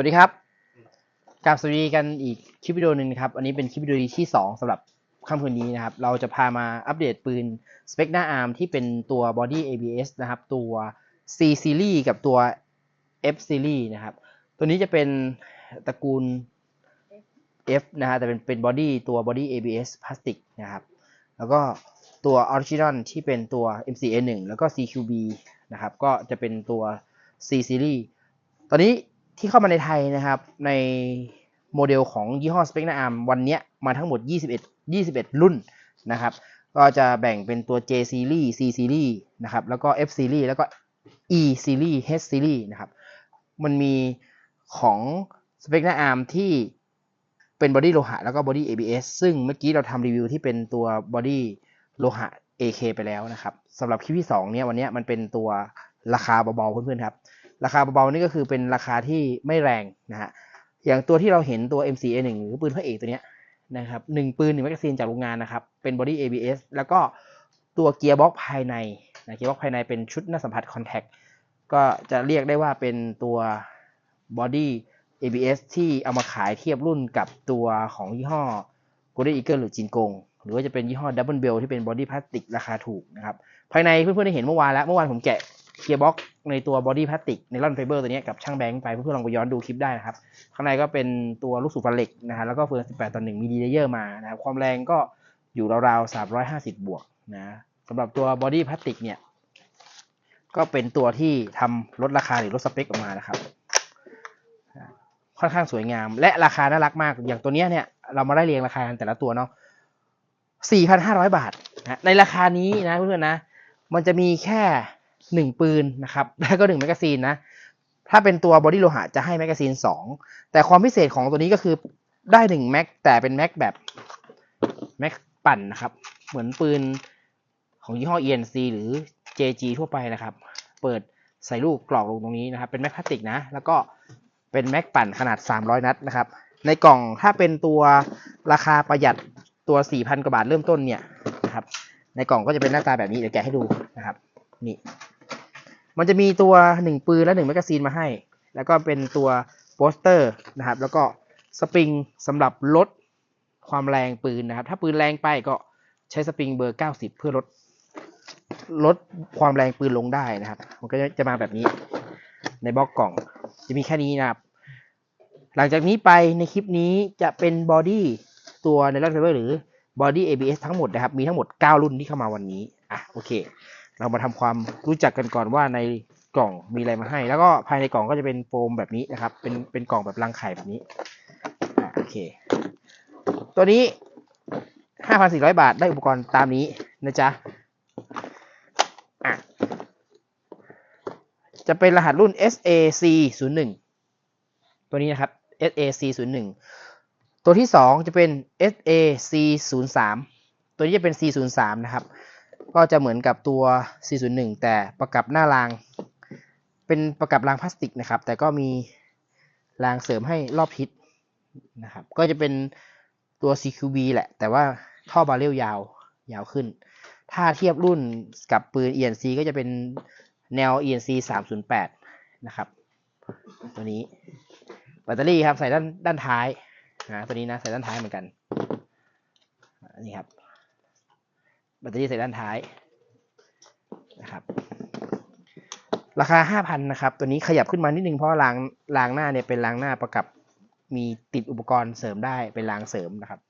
วัสดีครับกราบสวัสดีกันอีกคลิปวิดีโอหนึ่งครับ อันนี้เป็นคลิปวิดีโอที่ 2สำหรับค่ำคืนนี้นะครับ เราจะพามาอัปเดตปืนสเปคหน้าอาร์มที่เป็นตัว body ABS นะครับ ตัว C series กับตัว F series นะครับ ตัวนี้จะเป็นตระกูล F นะฮะ แต่เป็นเป็น body ตัว body ABS พลาสติกนะครับ แล้วก็ตัว original ที่เป็นตัว MCA1 แล้วก็ CQB นะครับ ก็จะเป็นตัว C series ตอนนี้ ที่เข้ามาในไทยนะครับในโมเดลของยี่ห้อ Specna Arm วันนี้มาทั้งหมด 21 21 รุ่นนะครับ ก็จะแบ่งเป็นตัว J series C series นะครับ แล้วก็ F series แล้วก็ E series H series นะครับ มันมีของ Specna Arm ที่เป็นบอดี้โลหะแล้วก็บอดี้ ABS ซึ่งเมื่อกี้เราทำรีวิวที่เป็นตัวบอดี้โลหะ AK ไปแล้วนะครับสำหรับคลิปที่2เนี่ยวันนี้มันเป็นตัวราคาเบาๆเพื่อนๆครับ ราคาเบาๆนี่ก็คือเป็นราคาที่ไม่แรงนะฮะอย่างตัวที่เราเห็นตัว MCA1 หรือปืนพระเอกตัวเนี้ยนะครับหนึ่งปืนหนึ่งแมกกาซีนจากโรงงานนะครับ เป็นบอดี้ ABS แล้วก็ตัวเกียร์บ็อกภายในนะเกียร์บ็อกภายในเป็นชุดหน้าสัมผัสคอนแทคก็จะเรียกได้ว่าเป็นตัวบอดี้ ABS ที่เอามาขายเทียบรุ่นกับตัวของยี่ห้อ Golden Eagle หรือจินกง หรือว่าจะเป็นยี่ห้อ Double Bell ที่เป็นบอดี้พลาสติกราคาถูกนะครับ ภายในเพื่อนๆได้เห็นเมื่อวานแล้ว เมื่อวานผมแกะเคลียร์บ็อก ในตัวบอดี้พลาสติกในรอนไฟเบอร์ตัวนี้กับช่างแบงค์ไปเพื่อนๆลองไปย้อนดูคลิปได้นะครับ ข้างในก็เป็นตัวลูกสูบฟันเหล็กนะฮะแล้วก็เฟือง 18 ต่อ 1 มีดีเลเยอร์มานะครับความแรงก็อยู่ราวๆ 350 บวกนะสำหรับตัวบอดี้พลาสติกเนี่ยก็เป็นตัวที่ทำลดราคาหรือลดสเปคออกมานะครับ ค่อนข้างสวยงาม และราคาน่ารักมากอย่างตัวเนี้ยเนี่ยเรามาได้เรียงราคาแต่ละตัวเนาะ 4,500 บาทนะในราคานี้นะเพื่อนๆนะ มันจะมีแค่ หนึ่งปืนนะครับแล้วก็หนึ่งแมกกาซีนนะถ้าเป็นตัวบอดี้โลหะจะให้แมกกาซีนสองแต่ความพิเศษของตัวนี้ก็คือได้หนึ่งแม็กแต่เป็นแม็กแบบแม็กปั่นนะครับ เหมือนปืนของยี่ห้อ ENC หรือ JG ทั่วไปนะครับ เปิดใส่ลูกกรอกลงตรงนี้นะครับ เป็นแม็กพลาสติกนะ แล้วก็เป็นแม็กปั่นขนาด 300 นัดนะครับ ในกล่องถ้าเป็นตัวราคาประหยัดตัว 4,000 กว่าบาทเริ่มต้นเนี่ยนะครับ ในกล่องก็จะเป็นหน้าตาแบบนี้ เดี๋ยวแกะให้ดูนะครับ นี่ มันจะมีตัวหนึ่งปืนและหนึ่งแมกกาซีนมาให้ แล้วก็เป็นตัวโปสเตอร์นะครับ แล้วก็สปริงสำหรับลดความแรงปืนนะครับ ถ้าปืนแรงไปก็ใช้สปริงเบอร์ 90 เพื่อลดลดความแรงปืนลงได้นะครับ มันก็จะมาแบบนี้ ในบล็อกกล่องจะมีแค่นี้นะครับ หลังจากนี้ไปในคลิปนี้จะเป็นบอดี้ตัวในรันเฟเวอร์หรือบอดี้ ABS ทั้งหมดนะครับ มีทั้งหมด 9 รุ่นที่เข้ามาวันนี้ อะ โอเค เรามาทำความรู้จักกันก่อนว่าในกล่องมีอะไรมาให้ แล้วก็ภายในกล่องก็จะเป็นโฟมแบบนี้นะครับ เป็นเป็นกล่องแบบรังไข่แบบนี้โอเค ตัวนี้ 5,400 บาทได้อุปกรณ์ตามนี้นะจ๊ะะจะเป็นรหัสรุ่น SAC 0 1ตัวนี้นะครับ SAC 0 1ตัวที่สองจะเป็น SAC 0 3ตัวนี้จะเป็น C 0 3นะครับ ก็จะเหมือนกับตัว C 0 1 แต่ประกับหน้าราง เป็นประกับรางพลาสติกนะครับ แต่ก็มีรางเสริมให้รอบทิศนะครับ ก็จะเป็นตัว CQB แหละ แต่ว่าท่อบาเรลยาว ยาวขึ้น ถ้าเทียบรุ่นกับปืน ENC ก็จะเป็นแนว ENC 308 นะครับ ตัวนี้ แบตเตอรี่ครับ ใส่ด้านด้านท้ายนะตัวนี้นะ ใส่ด้านท้ายเหมือนกันนนี้ครับ แบตเตอรี่ใส่ด้านท้ายนะครับราคา 5,000 นะครับ ตัวนี้ขยับขึ้นมานิดนึงเพราะรางรางหน้าเนี่ยเป็นรางหน้าประกับมีติดอุปกรณ์เสริมได้เป็นรางเสริมนะครับ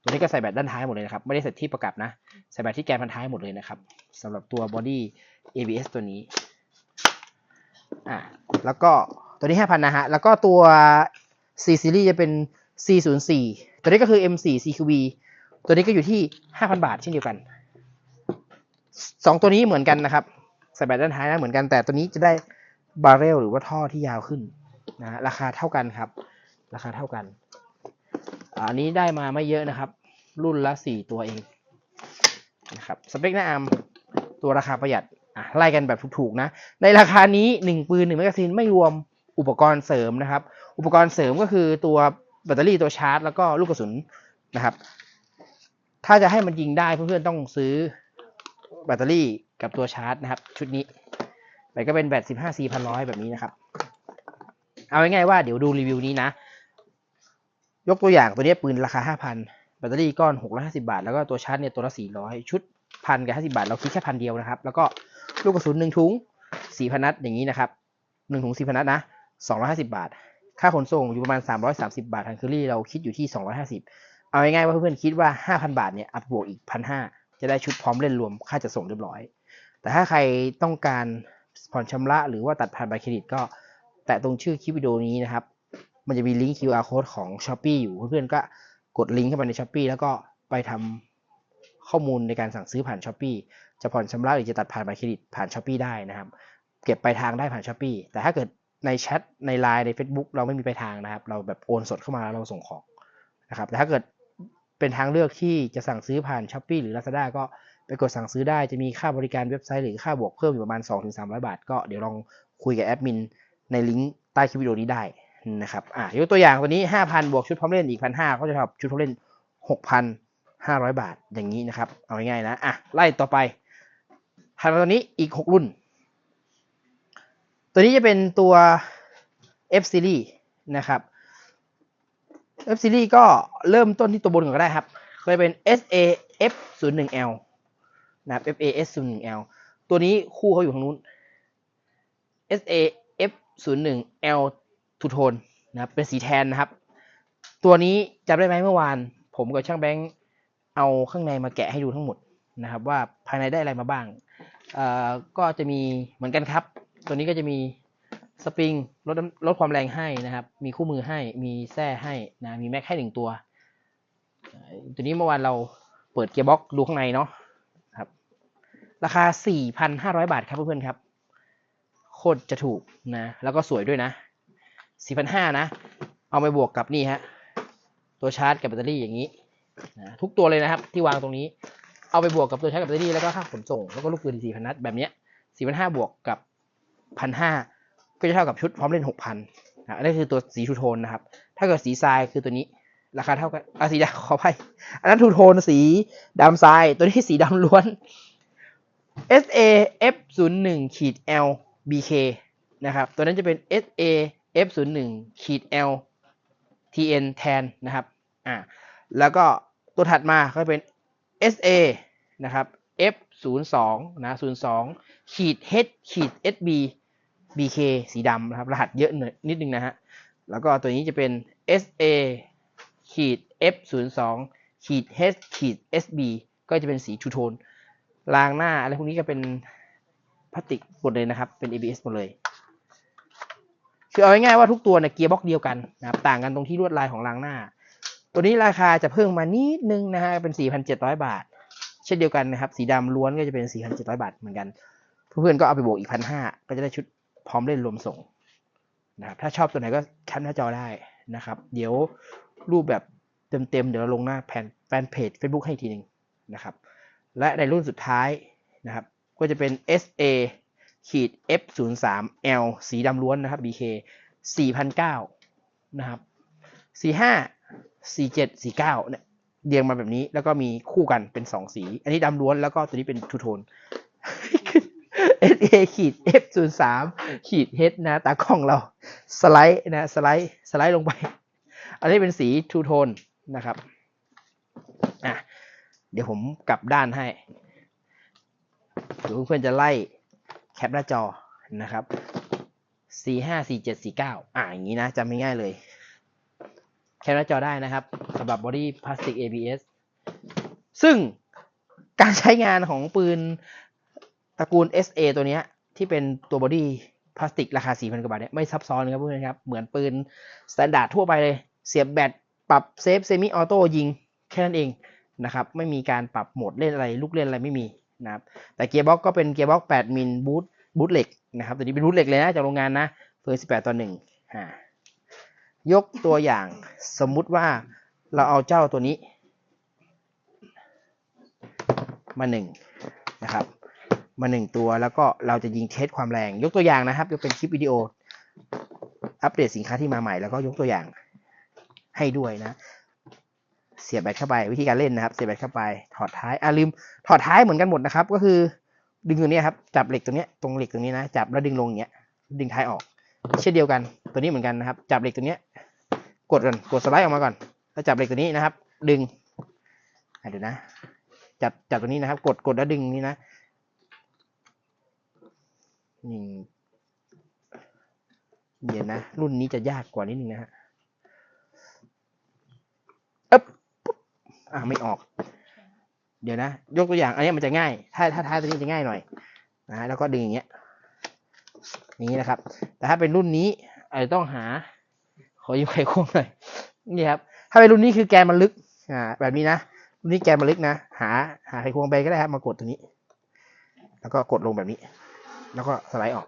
ตัวนี้ก็ใส่แบตด้านท้ายหมดเลยนะครับ ไม่ได้ใส่ที่ประกับนะ ใส่แบตที่แกนพันท้ายหมดเลยนะครับสำหรับตัวบอดี้ ABS ตัวนี้อะแล้วก็ตัวนี้ 5,000 นะฮะ แล้วก็ตัว C series จะเป็น C04 ตัวนี้ก็คือ M4 CQB ตัวนี้ก็อยู่ที่ 5,000 บาทเช่นเดียวกันสองตัวนี้เหมือนกันนะครับใส่แบตด้านท้ายนะเหมือนกันแต่ตัวนี้จะได้บาร์เรลหรือว่าท่อที่ยาวขึ้นนะฮะราคาเท่ากันครับ ราคาเท่ากันอันนี้ได้มาไม่เยอะนะครับ รุ่นละ 4 ตัวเองนะครับสเปคหน้าอาร์มตัวราคาประหยัดอะไล่กันแบบถูกๆนะ ในราคานี้ 1 ปืน1แมกกาซีนไม่รวมอุปกรณ์เสริมนะครับ อุปกรณ์เสริมก็คือตัวแบตเตอรี่ตัวชาร์จ แล้วก็ลูกกระสุนนะครับ ถ้าจะให้มันยิงได้เพื่อนๆต้องซื้อแบตเตอรี่กับตัวชาร์จนะครับ ชุดนี้ไปก็เป็นแบต 15 4 1 0 0แบบนี้นะครับ เอาง่ายๆว่าเดี๋ยวดูรีวิวนี้นะ ยกตัวอย่างตัวนี้ปืนราคา 5,000 แบตเตอรี่ก้อน 650 บาท แล้วก็ตัวชาร์จเนี่ยตัวละ 400 ชุดพันกับ 50 บาท เราคิดแค่พันเดียวนะครับ แล้วก็ลูกกระสุน1ถุง4,000นัดอย่างนี้นะครับ1ถุง4,000นัดนะ250 บาท ค่าขนส่งอยู่ประมาณ 330 บาททางเคอรี่เราคิดอยู่ที่ 250 เอาง่ายๆว่าเพื่อนๆคิดว่า 5,000 บาทเนี่ยอัพบวกอีก 1,500 จะได้ชุดพร้อมเล่นรวมค่าจะส่งเรียบร้อย แต่ถ้าใครต้องการผ่อนชำระหรือว่าตัดผ่านบัตรเครดิตก็ แตะตรงชื่อคลิปวิดีโอนี้นะครับ มันจะมีลิงก์ QR code ของ s h อ p e e อยู่เพื่อนๆก็กดลิงก์เข้าไปใน s h อ p e e แล้วก็ไปทำข้อมูลในการสั่งซื้อผ่าน s h อ p e e จะผ่อนชำระหรือจะตัดผ่านบัตรเครดิตผ่าน s h อ p e e ได้นะครับ เก็บปลายทางได้ผ่าน s h อ p e e แต่ถ้าเกิดในแชทในไลน์ใน Facebook เราไม่มีปลายทางนะครับ เราแบบโอนสดเข้ามาแล้วเราส่งของนะครับแต่ถ้าเกิด เป็นทางเลือกที่จะสั่งซื้อผ่าน s h อ p e e หรือ Lazada ก็ไปกดสั่งซื้อได้จะมีค่าบริการเว็บไซต์หรือค่าบวกเพิ่มอยู่ประมาณ 2-300 บาท ก็เดี๋ยวลองคุยกับแอดมินในลิงก์ใต้คลิปวิดีโอนี้ได้นะครับอะยกตัวอย่างตัวนี้ 5,000 บวกชุดพร้อมเล่นอีก 1,500 ก็จะเท่ากับชุดพร้อมเล่น 6,500 บาทอย่างนี้นะครับ เอาง่ายๆนะอะไล่ต่อไปถัดมาตัวนี้อีก 6 รุ่น ตัวนี้จะเป็นตัว F series นะครับ F series ก็เริ่มต้นที่ตัวบนก่อนก็ได้ครับก็จะเป็น SA F 0 1 L นะครับ FA S 0 1 L ตัวนี้คู่เขาอยู่ทางนู้น SA F 0 1 L ทูโทนนะครับเป็นสีแทนนะครับ ตัวนี้จำได้ไหมเมื่อวาน ผมกับช่างแบงค์เอาข้างในมาแกะให้ดูทั้งหมดนะครับ ว่าภายในได้อะไรมาบ้าง เอ่อก็จะมีเหมือนกันครับ ตัวนี้ก็จะมี สปริงลดลดความแรงให้นะครับ มีคู่มือให้ มีแส้ให้นะ มีแม็กให้หนึ่งตัว ตัวนี้เมื่อวานเราเปิดเกียร์บ็อกดูข้างในเนาะครับ ราคา 4,500 บาทครับเพื่อนๆครับ โคตรจะถูกนะ แล้วก็สวยด้วยนะ 4,500 นะ เอาไปบวกกับนี่ฮะ ตัวชาร์จกับแบตเตอรี่อย่างนี้นะทุกตัวเลยนะครับ ที่วางตรงนี้ เอาไปบวกกับตัวชาร์จกับแบตเตอรี่แล้วก็ค่าขนส่ง แล้วก็ลูกปืน4,000นัดแบบเนี้ย4,500บวกกับ1,500 ก็จะเท่ากับชุดพร้อมเล่น 6,000นะอันนี้คือตัวสีทูโทนนะครับ ถ้าเกิดสีทรายคือตัวนี้ราคาเท่ากันอะสีดำขออภัยอันนั้นทูโทนสีดำทราย ตัวนี้สีดำล้วน SA F 0 1ขีด L BK นะครับ ตัวนั้นจะเป็น SA F 0 1ขีด L TN แทนนะครับอ่าแล้วก็ตัวถัดมาก็เป็น SA นะครับ F 0 2นะ0 2ขีด H ขีด SB BK สีดำนะครับ รหัสเยอะหน่อยนิดนึงนะฮะ แล้วก็ตัวนี้จะเป็น SA ขีด F 0 2ขีด H ขีด SB ก็จะเป็นสีทูโทนรางหน้าอะไรพวกนี้ก็เป็นพลาสติกหมดเลยนะครับ เป็น ABS หมดเลย คือเอาง่ายๆว่าทุกตัวเนี่ยเกียร์บ็อกเดียวกันนะครับ ต่างกันตรงที่ลวดลายของรางหน้า ตัวนี้ราคาจะเพิ่มมานิดนึงนะฮะ เป็น 4,700 บาท เช่นเดียวกันนะครับ สีดำล้วนก็จะเป็น 4,700 บาทเหมือนกัน เพื่อนๆก็เอาไปบวกอีก 1,500 ก็จะได้ชุด พร้อมเล่นรวมส่งนะครับถ้าชอบตัวไหนก็แคปหน้าจอได้นะครับ เดี๋ยวรูปแบบเต็มๆ เดี๋ยวเราลงหน้าแผนแฟนเพจ Facebook ให้ทีหนึ่งนะครับ และในรุ่นสุดท้ายนะครับ ก็จะเป็น SA ขีด F 0 3 L สีดำล้วนนะครับ BK 4,900นะครับ 45 47 49เนี่ยเรียงมาแบบนี้แล้วก็มีคู่กันเป็น 2 สี อันนี้ดำล้วนแล้วก็ตัวนี้เป็นทูโทน SA ขีด F 0 3ขีด H นะ ตากล้องเราสไลด์นะสไลด์สไลด์ลงไป อันนี้เป็นสีทูโทนนะครับอะเดี๋ยวผมกลับด้านให้เดี๋ยวเพื่อนจะไล่แคปหน้าจอนะครับสี่ห้าสี่เจ็ดสี่เก้าอ่าอย่างนี้นะจำไม่ง่ายเลย แคปหน้าจอได้นะครับสำหรับบอดี้พลาสติก ABS ซึ่งการใช้งานของปืน ตระกูล SA ตัวนี้ที่เป็นตัวบอดี้พลาสติกราคา 4,000 กว่าบาทเนี่ยไม่ซับซ้อนเลยครับเพื่อนๆครับ เหมือนปืนสแตนดาร์ดทั่วไปเลย เสียบแบตปรับเซฟเซมิออโต้ยิง แค่นั้นเองนะครับ ไม่มีการปรับโหมดเล่นอะไร ลูกเล่นอะไรไม่มีนะครับ แต่เกียร์บ็อกก็เป็นเกียร์บ็อก 8 มิลบูทบูทเหล็กนะครับตัวนี้เป็นบูทเหล็กเลยนะจากโรงงานนะเฟอร์18 ต่อ1อ่ายกตัวอย่างสมมุติว่าเราเอาเจ้าตัวนี้ มาหนึ่งนะครับ มาหนึ่งตัว แล้วก็เราจะยิงเทสความแรง ยกตัวอย่างนะครับ ยกเป็นคลิปวิดีโอ อัปเดตสินค้าที่มาใหม่ แล้วก็ยกตัวอย่างให้ด้วยนะ เสียบแบตเข้าไปวิธีการเล่นนะครับ เสียบแบตเข้าไป ถอดท้ายอ่าลืม ถอดท้ายเหมือนกันหมดนะครับ ก็คือดึงตรงนี้ครับ จับเหล็กตรงนี้ตรงเหล็กตรงนี้นะ จับแล้วดึงลงอย่างเงี้ย ดึงท้ายออก เช่นเดียวกัน ตัวนี้เหมือนกันนะครับ จับเหล็กตัวนี้กดก่อน กดสไลด์ออกมาก่อน แล้วจับเหล็กตัวนี้นะครับ ดึงเดี๋ยวนะ จับจับตัวนี้นะครับ กดกดแล้วดึงนี่นะ นี่เดี๋ยวนะ รุ่นนี้จะยากกว่านิดนึงนะฮะอ๊บปุ๊บอะไม่ออก เดี๋ยวนะ ยกตัวอย่าง อันนี้มันจะง่าย ถ้าถ้าท้ายตัวนี้จะง่ายหน่อยนะฮะแล้วก็ดึงอย่างเงี้ยนี้นะครับ แต่ถ้าเป็นรุ่นนี้อาจจะต้องหา ขออยู่ไขควงหน่อยนี่ครับ ถ้าเป็นรุ่นนี้คือแกนมันลึก อ่า แบบนี้นะรุ่นนี้แกนมันลึกนะ หา หาไขควงไปก็ได้ครับ มากดตรงนี้ แล้วก็กดลงแบบนี้ แล้วก็สไลด์ออก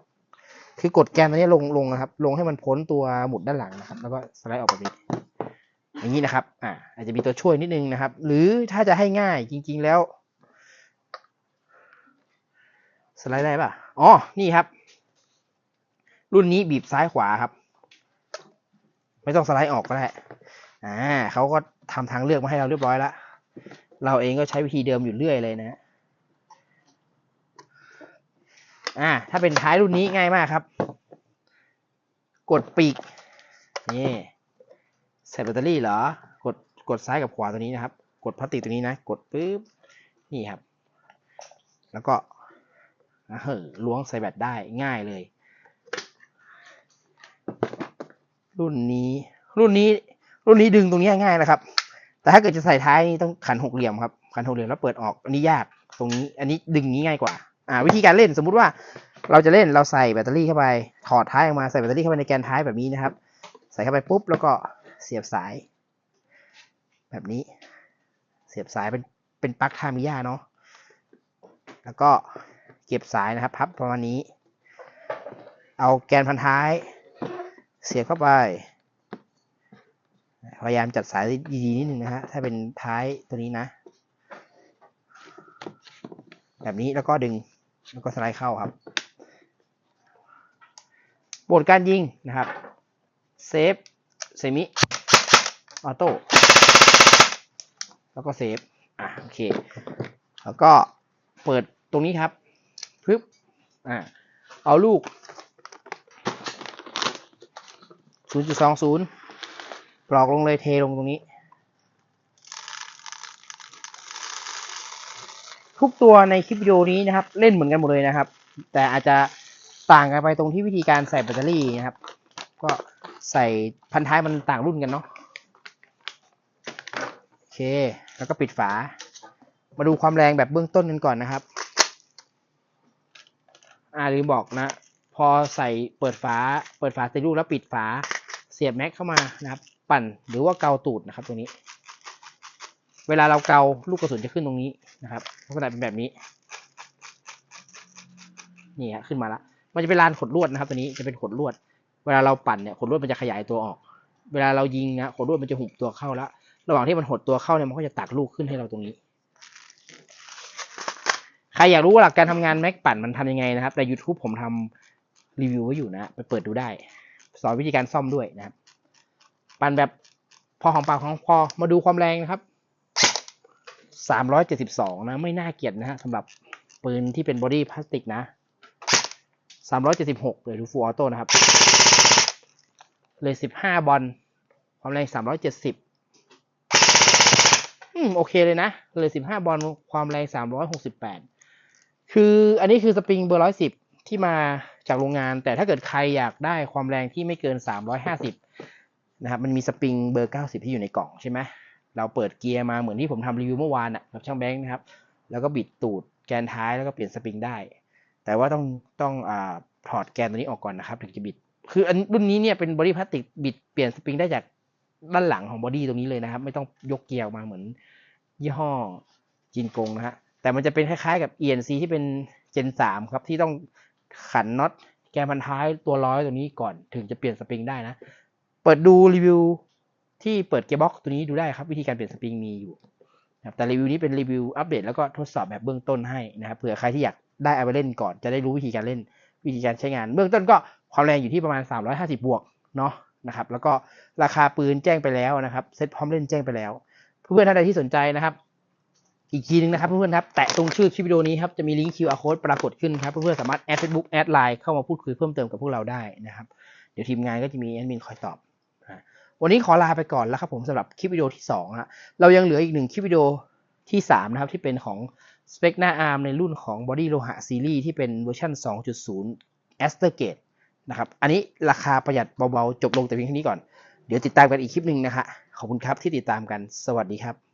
คือกดแกนตัวนี้ลงลงนะครับ ลงให้มันพ้นตัวหมุดด้านหลังนะครับ แล้วก็สไลด์ออกแบบนี้อย่างนี้นะครับ อ่า อาจจะมีตัวช่วยนิดนึงนะครับ หรือถ้าจะให้ง่ายจริง ๆ แล้ว สไลด์ได้ป่ะ อ๋อ นี่ครับ รุ่นนี้บีบซ้ายขวาครับ ไม่ต้องสไลด์ออกก็ได้ อ่าเขาก็ทำทางเลือกมาให้เราเรียบร้อยแล้ว เราเองก็ใช้วิธีเดิมอยู่เรื่อยเลยนะ อ่า ถ้าเป็นท้ายรุ่นนี้ง่ายมากครับ กดปีก นี่ใส่แบตเตอรี่เหรอ กด กดซ้ายกับขวาตัวนี้นะครับ กดพลาสติกตัวนี้นะ กดปุ๊บ นี่ครับ แล้วก็เฮ้อล้วงใส่แบตได้ง่ายเลย รุ่นนี้ รุ่นนี้ รุ่นนี้ดึงตรงนี้ง่ายนะครับ แต่ถ้าเกิดจะใส่ท้ายนี่ต้องขันหกเหลี่ยมครับ ขันหกเหลี่ยมแล้วเปิดออก อันนี้ยาก ตรงนี้ อันนี้ดึงนี้ง่ายกว่า อ่าวิธีการเล่นสมมุติว่าเราจะเล่นเราใส่แบตเตอรี่เข้าไป ถอดท้ายออกมาใส่แบตเตอรี่เข้าไปในแกนท้ายแบบนี้นะครับ ใส่เข้าไปปุ๊บแล้วก็เสียบสาย แบบนี้ เสียบสายเป็นเป็นปลั๊กทามิยาเนาะแล้วก็เก็บสายนะครับ พับประมาณนี้ เอาแกนพันท้าย เสียบเข้าไป พยายามจัดสายดีๆนิดนึงนะฮะถ้าเป็นท้ายตัวนี้นะ แบบนี้แล้วก็ดึง แล้วก็สไลด์เข้าครับโหมดการยิงนะครับเซฟเซมิออโต้แล้วก็เซฟอะโอเค แล้วก็เปิดตรงนี้ครับปึ๊บอ่าเอาลูก 0.20 ปลอกลงเลยเทลงตรงนี้ ทุกตัวในคลิปวิดีโอนี้นะครับ เล่นเหมือนกันหมดเลยนะครับ แต่อาจจะต่างกันไปตรงที่วิธีการใส่แบตเตอรี่นะครับ ก็ใส่พันท้ายมันต่างรุ่นกันเนาะโอเค แล้วก็ปิดฝา มาดูความแรงแบบเบื้องต้นกันก่อนนะครับ อ่าลืมบอกนะ พอใส่เปิดฝา เปิดฝาใส่ลูกแล้วปิดฝาเสียบแม็กเข้ามานะครับ ปั่นหรือว่าเกาตูดนะครับตรงนี้ เวลาเราเกาลูกกระสุนจะขึ้นตรงนี้นะครับลักษณะเป็นแบบนี้นี่ฮะขึ้นมาละมันจะเป็นลานขดลวดนะครับตัวนี้จะเป็นขดลวด เวลาเราปั่นเนี่ยขดลวดมันจะขยายตัวออก เวลาเรายิงนะขดลวดมันจะหุบตัวเข้าแล้วระหว่างที่มันหดตัวเข้าเนี่ยมันก็จะตักลูกขึ้นให้เราตรงนี้ ใครอยากรู้ว่าหลักการทำงานแม็กปั่นมันทำยังไงนะครับใน YouTube ผมทำรีวิวไว้อยู่นะไปเปิดดูได้ สอนวิธีการซ่อมด้วยนะครับ ปั่นแบบพอของปากของพอมาดูความแรงนะครับ สามร้อยเจ็ดสิบสองนะ ไม่น่าเกลียดนะฮะสำหรับปืนที่เป็นบอดี้พลาสติกนะสามร้อยเจ็ดสิบหกเลยดูฟูลออโต้นะครับ เลยสิบห้าบอลความแรงสามร้อยเจ็ดสิบอืมโอเคเลยนะเลยสิบห้าบอลความแรงสามร้อยหกสิบแปดคืออันนี้คือสปริงเบอร์ร้อยสิบที่มาจากโรงงาน แต่ถ้าเกิดใครอยากได้ความแรงที่ไม่เกินสามร้อยห้าสิบนะครับมันมีสปริงเบอร์เก้าสิบที่อยู่ในกล่องใช่ไหม เราเปิดเกียร์มาเหมือนที่ผมทำรีวิวเมื่อวานอะกับช่างแบงค์นะครับ แล้วก็บิดตูดแกนท้ายแล้วก็เปลี่ยนสปริงได้ แต่ว่าต้องต้องอ่าถอดแกนตัวนี้ออกก่อนนะครับถึงจะบิด คืออันรุ่นนี้เนี่ยเป็นบอดี้พลาสติกบิดเปลี่ยนสปริงได้จากด้านหลังของบอดี้ตรงนี้เลยนะครับ ไม่ต้องยกเกียร์ออกมาเหมือน ยี่ห้อจินกงนะฮะแต่มันจะเป็นคล้ายๆกับ ENC ที่เป็น Gen 3 ครับที่ต้องขันน็อตแกนพันท้ายตัวร้อยตัวนี้ก่อนถึงจะเปลี่ยนสปริงได้นะ เปิดดูรีวิว ที่เปิดเกียร์บ็อกตัวนี้ดูได้ครับ วิธีการเปลี่ยนสปริงมีอยู่นะครับแต่รีวิวนี้เป็นรีวิวอัปเดตแล้วก็ทดสอบแบบเบื้องต้นให้นะครับเผื่อใครที่อยากได้เอาไปเล่นก่อนจะได้รู้วิธีการเล่นวิธีการใช้งาน เบื้องต้นก็ความแรงอยู่ที่ประมาณ 350 บวกเนาะนะครับแล้วก็ราคาปืนแจ้งไปแล้วนะครับเซ็ตพร้อมเล่นแจ้งไปแล้วเพื่อนๆท่านใดที่สนใจนะครับ อีกทีหนึงนะครับเพื่อนๆครับแตะตรงชื่อคลิปวิดีโอนี้ครับจะมีลิงก์ QR code ปรากฏขึ้นครับเพื่อนๆสามารถแอด Facebook แอดไลน์เข้ามาพูดคุยเพิ่มเติมกับพวกเราได้นะครับดี๋ยวทีมงานก็จะมีแอดมินคอยตอบ วันนี้ขอลาไปก่อนแล้วครับผมสำหรับคลิปวิดีโอที่2ฮะเรายังเหลืออีกหนึ่งคลิปวิดีโอที่3นะครับที่เป็นของสเปกหน้าอาร์มในรุ่นของบอดี้โลหะซีรีส์ที่เป็นเวอร์ชัน2.0 a s t e r Gate นะครับอันนี้ราคาประหยัดเบาๆ จบลงแต่เพียงเท่านี้ก่อน เดี๋ยวติดตามกันอีกคลิปหนึ่งนะฮะขอบคุณครับที่ติดตามกันสวัสดีครับ